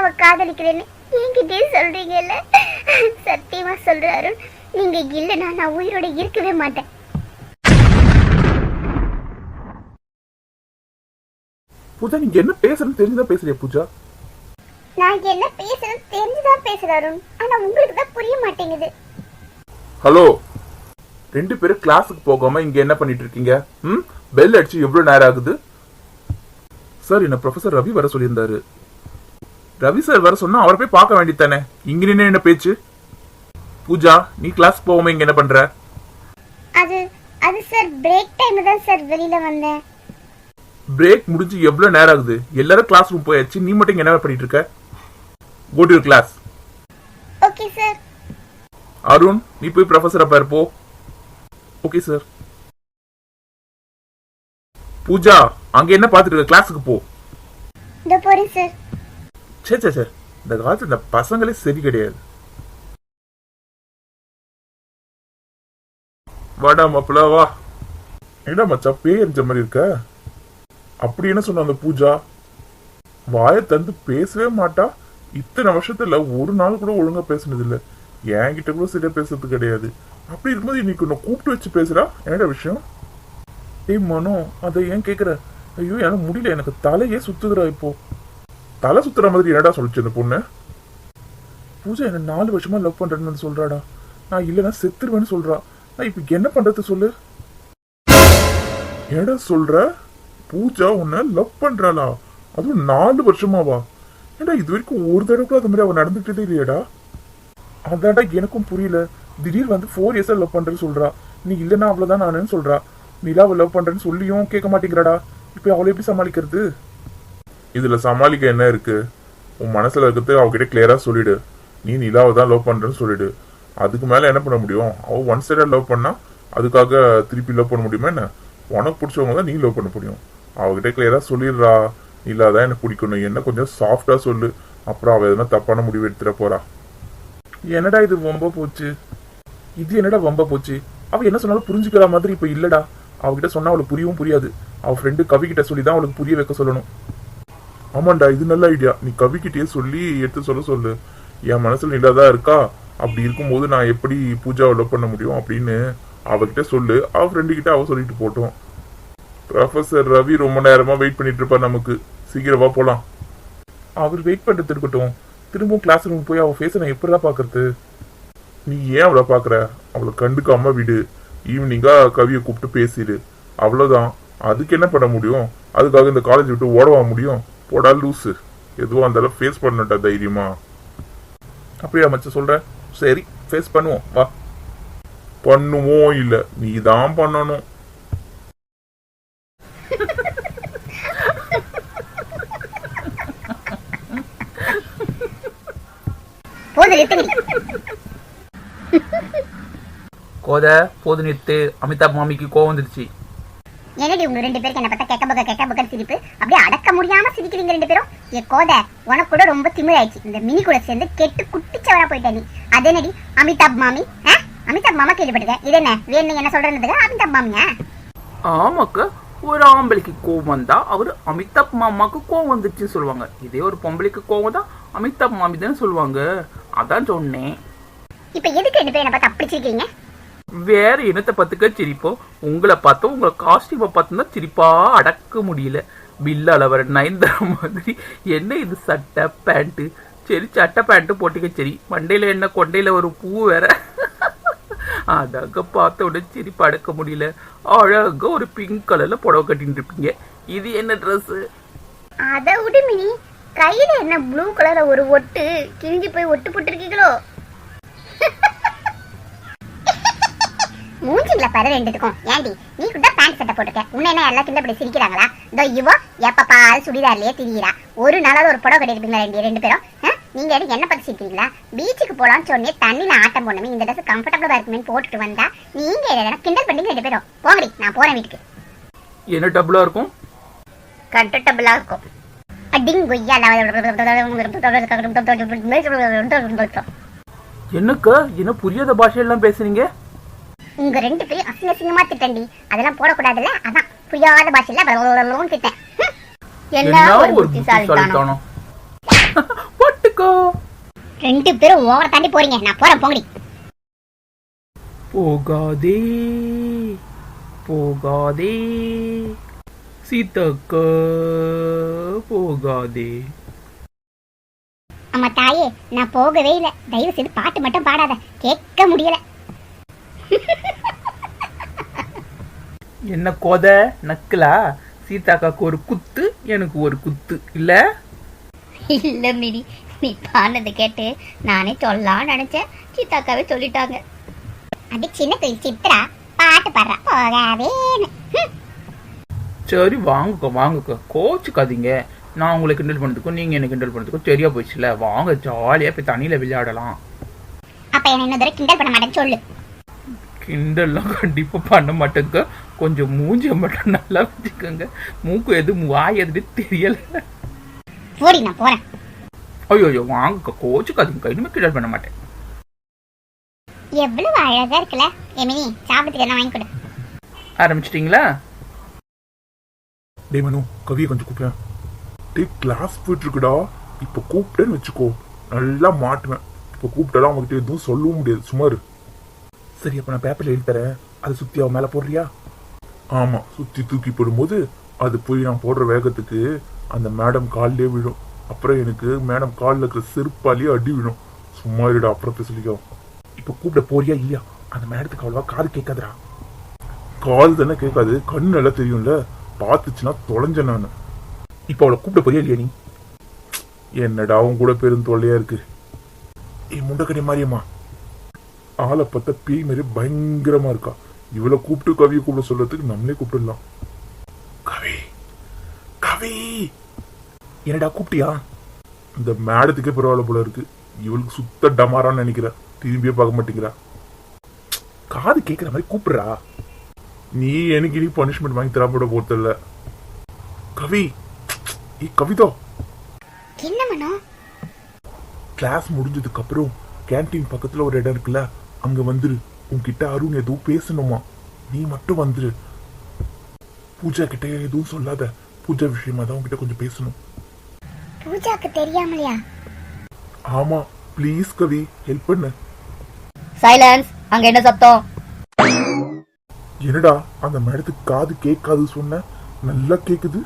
பூஜாவை காதலிக்கிறேன்னு என்கிட்டயே சொல்றீங்கல்ல? சத்தியமா சொல்ற அருண் நீங்க இல்லைன்னா நான் உயிரோட இருக்கவே மாட்டேன். பூஜா நீங்க என்ன பேசுறேன்னு தெரிஞ்சுதான் பேசுறியா பூஜா? நான் என்ன பேசுறேன்னு தெரிஞ்சுதான் பேசுறேன் அருண் ஆனா உங்களுக்கு தான் புரிய மாட்டேங்குது. ஹலோ ரெண்டு பேரும் கிளாஸுக்கு போகாம இங்க என்ன பண்ணிட்டு இருக்கீங்க? ம்? பெல் அடிச்சு எவ்வளவு நேரம் ஆகுது? சார் என்ன ப்ரொஃபசர் ரவி வர சொல்லியிருந்தாரு. ரவி சார் வர சொன்னா அவரை போய் பார்க்க வேண்டியதானே இங்க நின்னு என்ன பேச்சு? பூஜா நீ கிளாஸ் போகாம இங்க என்ன பண்ற? அது அது சார் பிரேக் டைம் தான் சார் வெளியில வந்தேன். பிரேக் முடிஞ்சு எவ்வளவு நேரம் ஆகுது? எல்லாரும் கிளாஸ் ரூம் போயாச்சு நீ மட்டும் என்ன பண்ணிட்டு இருக்க? Go to class okay sir Arun நீ போய் ப்ரொஃபஸரை பாரு போ. ஓகே சார் பூஜா அங்க என்ன பார்த்துட்டு இருக்க? கிளாஸுக்கு போ. இதோ போறேன் சார் சே சே சே. இந்த காலத்துல இந்த பசங்களே சரி கிடையாது. வாடா மாப்பிள்ள வா. என்ன மச்சா பேய் எரிஞ்ச மாதிரி இருக்க? அப்படி என்ன சொன்ன அந்த பூஜா? வாயை தந்து பேசவே மாட்டா. இத்தனை வருஷத்துல ஒரு நாள் கூட ஒழுங்கா பேசுனது இல்ல என்கிட்ட கூட சரியா பேசுறது கிடையாது. அப்படி இருக்கும்போது இன்னைக்கு உன்னை கூப்பிட்டு வச்சு பேசுறா? என்னடா விஷயம்? ஏய் மனோ அதை ஏன் கேக்குற? ஐயோ எனக்கு முடியல. எனக்கு தலையே சுத்துதுடா இப்போ. தலை சுத்துற மாதிரி என்னடா சொல்லிச்சு அந்த பொண்ணு? பூஜா என்ன நாலு வருஷமா லவ் பண்றேன்னு சொல்றாடா. நான் இல்லைன்னா செத்துருவேன்னு சொல்றா. நான் இப்ப என்ன பண்றது சொல்லு? என்னடா சொல்ற? பூஜா உன்னை லவ் பண்றாளா? அதுவும் நாலு வருஷமாவா? ஏடா இது வரைக்கும் ஒரு தடவை கூட அது மாதிரி அவ நடந்துக்கிட்டதே இல்லையாடா? அதான்டா எனக்கும் புரியல. திடீர் வந்து ஃபோர் இயர்ஸா லவ் பண்றேன்னு சொல்றா. நீ இல்லைன்னா அவ்வளவுதான் நானுன்னு சொல்றா. நிலாவை லவ் பண்றேன்னு சொல்லியும் கேட்க மாட்டேங்கிறாடா. இப்ப அவளை எப்படி சமாளிக்கிறது? இதுல சமாளிக்க என்ன இருக்கு? உன் மனசுல இருக்கிறது அவகிட்ட கிளியரா சொல்லிடு. நீ நிலாவை தான் லவ் பண்றேன்னு சொல்லிடு. அதுக்கு மேல என்ன பண்ண முடியும்? அவ ஒன் சைடா லவ் பண்ணா அதுக்காக திருப்பி லவ் பண்ண முடியுமா என்ன? உனக்கு பிடிச்சவங்க தான் நீ லவ் பண்ண முடியும். அவகிட்ட கிளியரா சொல்லிடுறா. நிலா தான் எனக்கு பிடிக்கணும். என்ன கொஞ்சம் சாஃப்டா சொல்லு. அப்புறம் அவ எதனா தப்பான முடிவு எடுத்துட போறா. என்னடா இது வம்ப போச்சு? இது என்னடா வம்ப போச்சு? அவ என்ன சொன்னாலும் புரிஞ்சுக்கிற மாதிரி இப்ப இல்லடா. அவகிட்ட சொன்னா அவளுக்கு புரியவும் புரியாது. அவ ஃப்ரெண்டு கவி கிட்ட சொல்லி தான் அவளுக்கு புரிய வைக்க சொல்லணும். ஆமாண்டா இது நல்ல ஐடியா நீ கவிக்கிட்டே சொல்லி எடுத்து சொல்ல சொல்லு. என் மனசுல நிலாதான் இருக்கா? அப்படி இருக்கும்போது நான் எப்படி பூஜாவை லவ் பண்ண முடியும் அப்படின்னு அவகிட்ட சொல்லு. அவ ஃப்ரெண்டு கிட்ட அவ சொல்லிட்டு போட்டோம். ப்ரொஃபசர் ரவி ரொம்ப நேரமா வெயிட் பண்ணிட்டு இருப்பா நமக்கு. சீக்கிரமா போலாம். அவர் வெயிட் பண்ணுறது இருக்கட்டும். திரும்பவும் கிளாஸ் ரூம் போய் அவள் ஃபேஸை நான் எப்படிதான் பாக்குறது? நீ ஏன் அவளை பாக்குற? அவளை கண்டுக்காம விடு. ஈவினிங்கா கவியை கூப்பிட்டு பேசிடு. அவ்வளோதான் அதுக்கு என்ன பண்ண முடியும்? அதுக்காக இந்த காலேஜ் விட்டு ஓடவா முடியும்? போடா லூசு. எதுவா இருந்தாலும் ஃபேஸ் பண்ணட்டா தைரியமா. அப்படியா மச்ச சொல்ற? சரி ஃபேஸ் பண்ணுவோம். வா. பண்ணுவோம் இல்ல நீ தான் பண்ணணும் கோத போது நிறுத்து. அமிதாப் மாமிக்கு கோவம் வந்துருச்சு என்னடி உங்க ரெண்டு பேருக்கு என்ன பார்த்தா கெக்க பக்க கெக்க பக்க சிரிப்பு? அப்படியே அடக்க முடியாம சிரிக்கிறீங்க ரெண்டு பேரும்? ஏ கோத உனக்கு கூட ரொம்ப திமிராயிடுச்சு. இந்த மினி கூட சேர்ந்து கெட்டு குட்டிச்சவரா போயிட்ட நீ. அது என்னடி? அமிதாப் மாமி? அமிதாப் மாமா கேள்விப்பட்டிருக்கேன் இது என்ன? வேணும் என்ன சொல்றதுக்கு அமிதாப் மாமியா? ஆமாக்க ஒரு ஆம்பளைக்கு கோவம் வந்தா அவர் அமிதாப் மாமாக்கு கோவம் வந்துச்சுன்னு சொல்லுவாங்க. இதே ஒரு பொம்பளைக்கு கோவம் தான் அமிதாப் மாமி தானே சொல்லுவாங்க. அதான் சொன்னேன். இப்ப எதுக்கு ரெண்டு பேரும் என்ன பார்த்து அப்படி சிரிக்கிறீங்க? வேற இனத்தை பார்த்துக்க சிரிப்போம். உங்களை பார்த்தோம் உங்களை காஸ்டியூமை பார்த்தோம்னா சிரிப்பா அடக்க முடியல. பில்ல வர நயன்தர மாதிரி. என்ன இது சட்டை பேண்ட்டு சரி சட்டை பேண்ட்டு போட்டுக்க சரி. மண்டையில் என்ன கொண்டையில ஒரு பூ வேற. அதாங்க பார்த்த உடனே சிரிப்பு அடக்க முடியல. அழகா ஒரு பிங்க் கலர்ல புடவை கட்டின்னு இருப்பீங்க. இது என்ன ட்ரெஸ் அதை விடு மினி. கையில என்ன ப்ளூ கலர்ல ஒரு ஒட்டு? கிழிஞ்சு போய் ஒட்டு போட்டுருக்கீங்களோ? மூஞ்சிங்கள பாரு ரெண்டுத்துக்கும் ஏண்டி நீ கூட பேண்ட் சட்டை போட்டுக்க உன்ன என்ன எல்லாம் கிண்ட இப்படி சிரிக்கிறாங்களா இதோ இவோ எப்ப பாரு சுடிதார்லயே திரியிறா ஒரு நாளாவது ஒரு புடவை கட்டிருப்பீங்களா ரெண்டு ரெண்டு பேரும்? நீங்க எதுக்கு என்ன பத்தி சிரிக்கிறீங்களா பீச்சுக்கு போலாம்னு சொன்னே தண்ணில ஆட்டம் போடணுமே இந்த ட்ரெஸ் கம்ஃபர்டபுளா இருக்குமே போட்டுட்டு வந்தா நீங்க எதனா கிண்டல் பண்ணீங்க ரெண்டு பேரும் போங்கடி நான் போறேன் வீட்டுக்கு என்ன டபுளா இருக்கும் கம்ஃபர்டபுளா இருக்கும் அடிங் கொய்யா என்னக்கா என்ன புரியாத பாஷையெல்லாம் பேசுறீங்க உங்க ரெண்டு பேரும் அசிங்க அசிங்கமா திட்டண்டி. அதெல்லாம் போடக்கூடாதுல்ல? அதான். புரியாத பாஷையில பலபலபலன்னு திட்டேன். என்ன ஒரு புத்திசாலித்தனம்? ரெண்டு பேரும் ஓவர தாண்டி போறீங்க. நான் போறேன் போங்கடி. போகாதே. போகாதே. சீதாக்கா போகாதே. அம்மா தாயே நான் போகவே இல்லை. தயவு செய்து பாட்டு மட்டும் பாடாத. கேட்க முடியல. என்ன கொத நக்கலா? சீதாக்காக்கு ஒரு குத்து எனக்கு ஒரு குத்து. இல்ல? இல்ல மிடி நீ பாடினதை கேட்டு நானே சொல்லலாம்னு நினைச்சேன். சீதாக்காவே சொல்லிட்டாங்க. அது சின்ன குயில் சித்ரா பாட்டு பாடுறா. போகாவேன்னு. சரி வாங்குக்கோ வாங்குக்கோ. கோச்சுக்காதீங்க. நான் உங்களை கிண்டல் பண்ணதுக்கும் நீங்க என்ன கிண்டல் பண்ணதுக்கும் சரியா போச்சுல வாங்க ஜாலியா போய் தண்ணியில விளையாடலாம். அப்ப என்ன இன்னொரு கிண்டல் பண்ண மாட்டேன்னு சொல்லு. கிண்டல்லாம் கண்டிப்பா பண்ண மாட்டேங்க. கொஞ்சம் மூஞ்சிய மட்டும் நல்லா வச்சுக்கோங்க. மூக்கு எது வாய் எது தெரியல. போடி நான் போறேன். ஐயோ ஐயோ வாங்க கோச்சுக்காதீங்க. இனிமே கிண்டல் பண்ண மாட்டேன். எவ்வளவு அழகா இருக்குல்ல எமினி சாப்பிட்டுக்கு என்ன வாங்கி கொடு. ஆரம்பிச்சிட்டிங்களா? டேய் மனு கவியை கொஞ்சம் கூப்பிட்டேன் டேய் கிளாஸ் போயிட்டு இருக்குடா இப்போ கூப்பிட்டேன்னு வச்சுக்கோ. நல்லா மாட்டுவேன். இப்போ கூப்பிட்டாலும் அவங்ககிட்ட எதுவும் சொல்லவும் முடியாது. சும்மா இரு. சரி அப்போ நான் பேப்பரில் எழுதி தரேன். அதை சுற்றி அவன் மேலே போடுறியா? ஆமாம் சுற்றி தூக்கி போடும்போது அது போய் நான் போடுற வேகத்துக்கு அந்த மேடம் காலிலே விழும். அப்புறம் எனக்கு மேடம் காலில் இருக்கிற செருப்பாலேயே அடி விழும். சும்மா இருடா அப்புறம் பேசலிக்கோ இப்போ கூப்பிட போறியா இல்லையா? அந்த மேடத்துக்கு அவ்வளோவா காது கேட்காதுடா. கால் தானே கேட்காது கண் நல்லா தெரியும்ல. பார்த்துச்சுன்னா தொலைஞ்ச நான். இப்போ அவளை கூப்பிட போறியா இல்லையா நீ? என்னடா உன் கூட பெரும் தொல்லையா இருக்கு. ஏ முண்டக்கடி மாரியம்மா. ஆளை பார்த்தா பேய் மாதிரி பயங்கரமா இருக்கா. இவளை கூப்பிட்டு கவியை கூப்பிட சொல்றதுக்கு நம்மளே கூப்பிடலாம். கவி கவி! என்னடா கூப்பிட்டியா? இந்த மேடத்துக்கே பரவாயில்ல போல இருக்கு. இவளுக்கு சுத்த டமாரான்னு நினைக்கிறா. திரும்பியே பார்க்க மாட்டேங்கிறா. காது கேட்குற மாதிரி கூப்பிடுறா. நீ எனக்கு இனி பனிஷ்மெண்ட் வாங்கி தராம போறதில்ல. கவி ஏ கவிதா! என்ன கிளாஸ் முடிஞ்சதுக்கு அப்புறம் கேண்டீன் பக்கத்துல ஒரு இடம் இருக்குல்ல அங்க வந்துரு. உன்கிட்ட அருண் எதுவும் பேசணுமா? நீ மட்டும் வந்துரு. பூஜா கிட்ட எதுவும் சொல்லாத. பூஜா விஷயமா தான் உன்கிட்ட கொஞ்சம் பேசணும். பூஜாக்கு தெரியாமலையா? ஆமா ப்ளீஸ் கவி ஹெல்ப் பண்ணு. சைலன்ஸ் அங்க என்ன சத்தம்? என்னடா அந்த மேடத்துக்கு காது கேட்காது சொன்ன? நல்லா கேக்குது.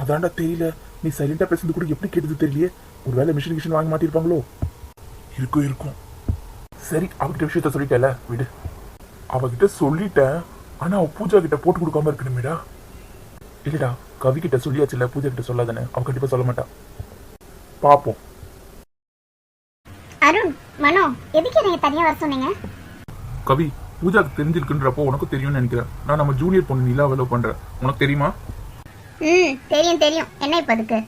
அதான்டா தெரியல. நீ சைலண்டா பேசுறது கூட எப்படி கேட்டது தெரியலையே? ஒருவேளை மிஷின் கிஷன் வாங்கி மாட்டிருப்பாங்களோ? இருக்கும் இருக்கும். சரி அவகிட்ட விஷயத்த சொல்லிட்டல விடு. அவகிட்ட சொல்லிட்டேன். ஆனா அவ பூஜா கிட்ட போட்டு கொடுக்காம இருக்கணுமேடா. இல்லடா கவி கிட்ட சொல்லியாச்சுல பூஜா கிட்ட சொல்லாதானே அவ கண்டிப்பா சொல்ல மாட்டா. பாப்போம். அருண் மனோ எதுக்கு நீங்க தனியா வர சொன்னீங்க? கவி பூஜாக்கு தெரிஞ்சிருக்குன்றப்போ உனக்கு தெரியும்னு நினைக்கிறேன். நான் நம்ம ஜூனியர் பொண்ணு நிலாவை லவ் பண்றேன். உனக்கு தெரியுமா? ம் தெரியும் தெரியும். என்ன இப்ப அதுக்கு?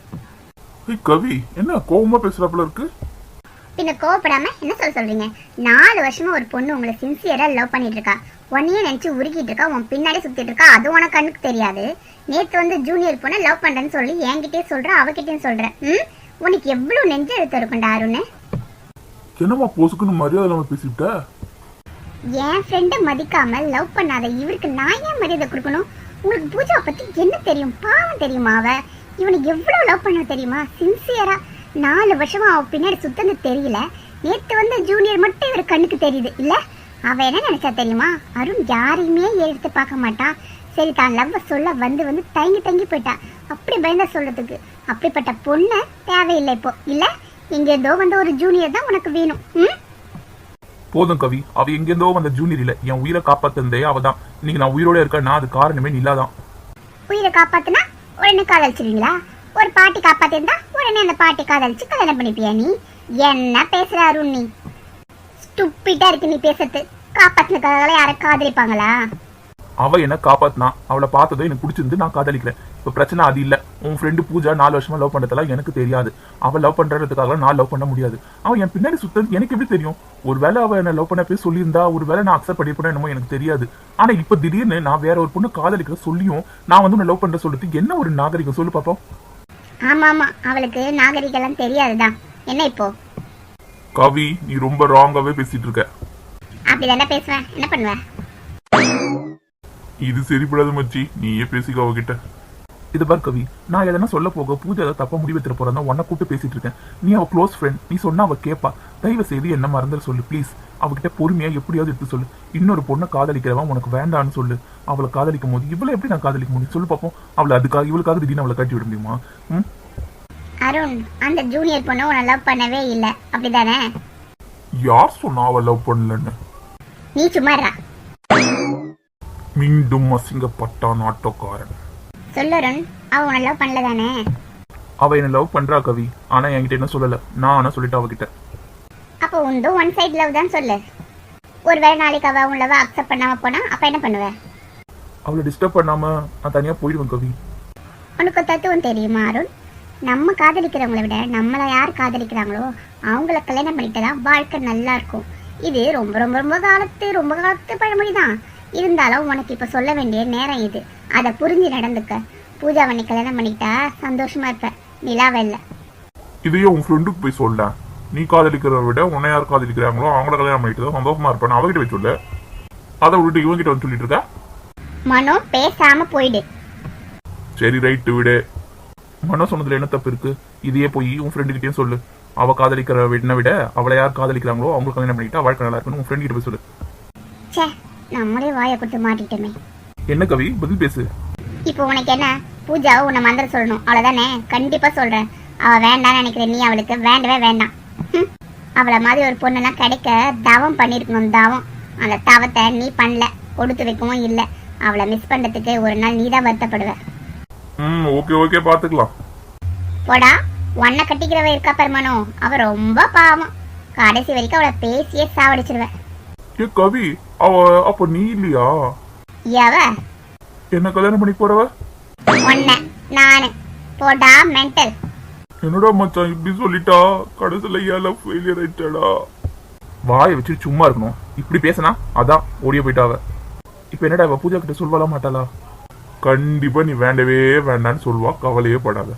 கவி என்ன கோவமா பேசுறாப்புல இருக்கு? பின்ன கோவப்படாம என்ன சொல்ல சொல்றீங்க? நாலு வருஷமா ஒரு பொண்ணு உங்களை சின்சியரா லவ் பண்ணிட்டு இருக்கா உன்னையே நினைச்சு உருகிட்டு இருக்கா உன் பின்னாடி சுத்திட்டு இருக்கா அது உனக்கு கண்ணுக்கு தெரியாது. நேத்து வந்து ஜூனியர் பொண்ணை லவ் பண்றேன்னு சொல்லி என்கிட்டயே சொல்ற அவகிட்டயும் சொல்ற ம்? உனக்கு எவ்வளவு நெஞ்சு எழுத்து இருக்கும்டா அருண்? என்னம்மா பொசுக்குன்னு மரியாதை நம்ம பேசிவிட்ட என் ஃப்ரெண்டை மதிக்காம லவ் பண்ணாத இவருக்கு நான் ஏன் மரியாதை கொடுக்கணும்? உங்களுக்கு பூஜா பத்தி என்ன தெரியும்? பாவம் தெரியுமா அவ? இவனுக்கு எவ்வளவு லவ் பண்ண தெரியுமா? சின்சியரா நாலு வருஷமா அவ பின்னாடி சுத்தது தெரியல. நேத்து வந்த ஜூனியர் மட்டும் இவர் கண்ணுக்கு தெரியுது. இல்ல? அவ என்ன நினைச்சா தெரியுமா? அருண் யாரையுமே எடுத்து பார்க்க மாட்டான் சரி தான் லவ் சொல்ல வந்து வந்து தயங்கி தங்கி போயிட்டா. அப்படி பயந்தா சொல்றதுக்கு. அப்படிப்பட்ட பொண்ணு தேவையில்லை இப்போ. இல்ல? எங்க ஏதோ வந்த ஒரு ஜூனியர் தான் உனக்கு வேணும். ம்? போதும் கவி. அவ எங்கேருந்தோ வந்த ஜூனியர் இல்ல. என் உயிரை காப்பாத்தந்தே அவதான். இன்னைக்கு நான் உயிரோட இருக்கேன்னா அது காரணமே நிலாதான் உயிரை காப்பாத்துனா உடனே காதலிச்சிருவீங்களா? ஒரு பாட்டி காப்பாத்திருந்தா உடனே அந்த பாட்டி காதலிச்சு கல்யாணம் பண்ணிப்பியா நீ? என்ன பேசுற அருண் நீ? ஸ்டூப்பிட்டா இருக்கு நீ பேசுறது. காப்பாத்தினக்காக யாரும் காதலிப்பாங்களா? அவ என்ன காப்பாத்தினா அவளை பார்த்ததும் எனக்கு பிடிச்சிருந்து நான் காதலிக்கிறேன். இப்போ பிரச்சனை அது இல்ல. உன் ஃப்ரெண்டு பூஜா நாலு வருஷமா லவ் பண்றதெல்லாம் எனக்கு தெரியாது. அவ லவ் பண்றதுக்காக நான் லவ் பண்ண முடியாது. அவன் என் பின்னாடி சுத்தது எனக்கு எப்படி தெரியும்? ஒருவேளை அவ என்ன லவ் பண்ண போய் சொல்லியிருந்தா ஒருவேளை நான் அக்செப்ட் பண்ணிருப்பேன் என்னமோ எனக்கு தெரியாது. ஆனா இப்ப திடீர்னு நான் வேற ஒரு பொண்ணு காதலிக்கிற சொல்லியும் நான் வந்து உன்னை லவ் பண்ற சொல்றதுக்கு என்ன ஒரு நாகரிகம்? சொல்லு பாப்போம். ஆமா ஆமா அவளுக்கு நாகரிகெல்லாம் தெரியாதுதான் என்ன இப்போ? கவி நீ ரொம்ப ராங்காவே பேசிட்டு இருக்க அப்படிதானே பேசுவேன் என்ன பண்ணுவேன் இது சரிப்படாது மச்சி. நீயே பேசிக்க அவகிட்ட. இது பார் கவி நான் எதனா சொல்ல போக பூஜை ஏதாவது தப்பா முடிவு எடுத்துட்டு போறதா உன்னை கூப்பிட்டு பேசிட்டு இருக்கேன். நீ அவ க்ளோஸ் ஃப்ரெண்ட் நீ சொன்னா அவ கேப்பா. தயவு செய்து என்ன மறந்துட சொல்லு ப்ளீஸ் அவகிட்ட பொறுமையா எப்படியாவது எடுத்து சொல்லு. இன்னொரு பொண்ணை காதலிக்கிறவன் உனக்கு வேண்டான்னு சொல்லு. அவளை காதலிக்கும் போது இவளை எப்படி நான் காதலிக்க முடியும்? சொல்லு பாப்போம். அவளை அதுக்காக இவளுக்காக திடீர்னு அவளை கட்டி விட முடியுமா? அருண் அந்த ஜூனியர் பொண்ணு லவ் பண்ணவே இல்லை. அப்படிதானே? யார் சொன்னா அவ லவ் பண்ணலன்னு? நீ சும்மா இருடா. மீண்டும் அசிங்கப்பட்டான் ஆட்டோக்காரன். சொல்லு அருண் அவ உன்னை லவ் பண்ணல தானே அவ என்ன லவ் பண்றா கவி. ஆனா என்கிட்ட என்ன சொல்லல. நான் ஆனா சொல்லிட்டு அவகிட்ட. அப்போ உண்டும் ஒன் சைடு லவ் தான் சொல்லு. ஒருவேளை நாளைக்கு அவ உன் லவ் அக்செப்ட் பண்ணாம போனா அப்ப என்ன பண்ணுவ? அவளை டிஸ்டர்ப் பண்ணாம நான் தனியா போயிடுவேன் கவி. உனக்கு தத்துவம் தெரியுமா அருண்? நம்ம காதலிக்கிறவங்கள விட நம்மளை யார் காதலிக்கிறாங்களோ அவங்கள கல்யாணம் பண்ணிட்டு தான் வாழ்க்கை நல்லா இருக்கும். இது ரொம்ப ரொம்ப ரொம்ப காலத்து ரொம்ப காலத்து பழமொழி தான். இருந்தாலும் உனக்கு இப்போ சொல்ல வேண்டிய நேரம் இது. அதை புரிஞ்சு நடந்துக்க. பூஜா பண்ணி கல்யாணம் பண்ணிக்கிட்டா சந்தோஷமா இருப்ப. நிலாவை இல்லை. இதையே உன் ஃப்ரெண்டுக்கு போய் சொல்ல. நீ காதலிக்கிறத விட உன்னை யார் காதலிக்கிறாங்களோ அவங்கள கல்யாணம் பண்ணிட்டு தான் சந்தோஷமா இருப்பேன் அவகிட்ட போய் சொல்லு. அதை விட்டு இவங்கிட்ட வந்து சொல்லிட்டு இருக்க? மனோ பேசாம போயிடு. சரி ரைட்டு விடு. மனோ சொன்னதுல என்ன தப்பு இருக்கு? இதையே போய் உன் ஃப்ரெண்டு கிட்டயும் சொல்லு. அவ காதலிக்கிற விட விட அவளை யார் காதலிக்கிறாங்களோ அவங்க கல்யாணம் பண்ணிட்டா வாழ்க்கை நல்லா இருக்குன்னு உன் ஃப்ரெண்ட் கிட்ட போய் சொல்லு. நம்மளே வாயை கொடுத்து மாட்டிட்டோமே. என்ன கவி? பதில் பேசு. இப்போ உனக்கு என்ன? பூஜாவை உன்னை மந்திர சொல்லணும். அவ்வளவுதானே? கண்டிப்பா சொல்றேன். அவ வேண்டாம்னு நினைக்கிற நீ அவளுக்கு. வேண்டவே வேண்டாம். அவளை மாதிரி ஒரு பொண்ணெல்லாம் கிடைக்க தவம் பண்ணிருக்கணும் தவம். அந்த தவத்தை நீ பண்ணல. கொடுத்து வைக்கவும் இல்லை. அவளை மிஸ் பண்றதுக்கு ஒரு நாள் நீ தான் வருத்தப்படுவ. ம் ஓகே ஓகே பாத்துக்கலாம். போடா. உன்னை கட்டிக்கிறவ இருக்கா பெருமானோ? அவ ரொம்ப பாவம். கடைசி வரைக்கும் அவளை பேசியே சாவடிச்சிருவ. ஏ கவி அவ அப்ப நீ இல்லையா? எவ என்ன கல்யாணம் பண்ணி போறவ? உன்னை நானு. போடா மென்டல் என்னடா மச்சான் இப்படி சொல்லிட்டா? கடைசியில ஏல ஃபெயிலியர் ஆயிட்டாடா. வாயை வச்சுட்டு சும்மா இருக்கணும். இப்படி பேசினா அதான் ஓடிய போயிட்டாவ. இப்ப என்னடா இவ பூஜா கிட்ட சொல்வாளா மாட்டாளா? கண்டிப்பா நீ வேண்டவே வேண்டான்னு சொல்வா கவலையே படாத.